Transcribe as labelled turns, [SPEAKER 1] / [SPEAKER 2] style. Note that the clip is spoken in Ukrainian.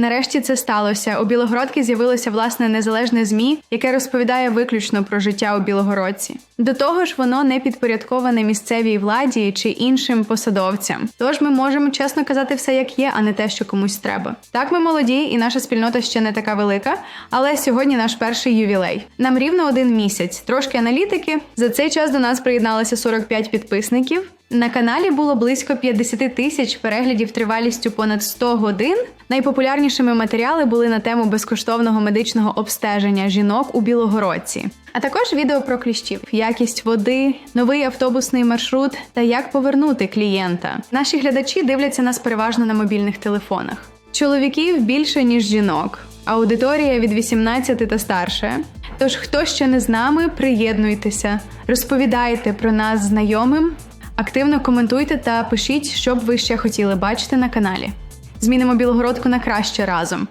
[SPEAKER 1] Нарешті це сталося. У Білогородки з'явилося власне незалежне змі, яке розповідає виключно про життя у Білогородці. До того ж, воно не підпорядковане місцевій владі чи іншим посадовцям. Тож ми можемо чесно казати все як є, а не те, що комусь треба. Так, ми молоді, і наша спільнота ще не така велика. Але сьогодні наш перший ювілей. Нам рівно один місяць. Трошки аналітики. За цей час до нас приєдналося 45 підписників. На каналі було близько 50 тисяч переглядів тривалістю понад 100 годин. Найпопулярнішими матеріали були на тему безкоштовного медичного обстеження жінок у Білогородці. А також відео про кліщів, якість води, новий автобусний маршрут та як повернути клієнта. Наші глядачі дивляться нас переважно на мобільних телефонах. Чоловіків більше ніж жінок. Аудиторія від 18 та старше. Тож, хто ще не з нами, приєднуйтеся, розповідайте про нас знайомим, активно коментуйте та пишіть, що б ви ще хотіли бачити на каналі. Змінимо Білогородку на краще разом.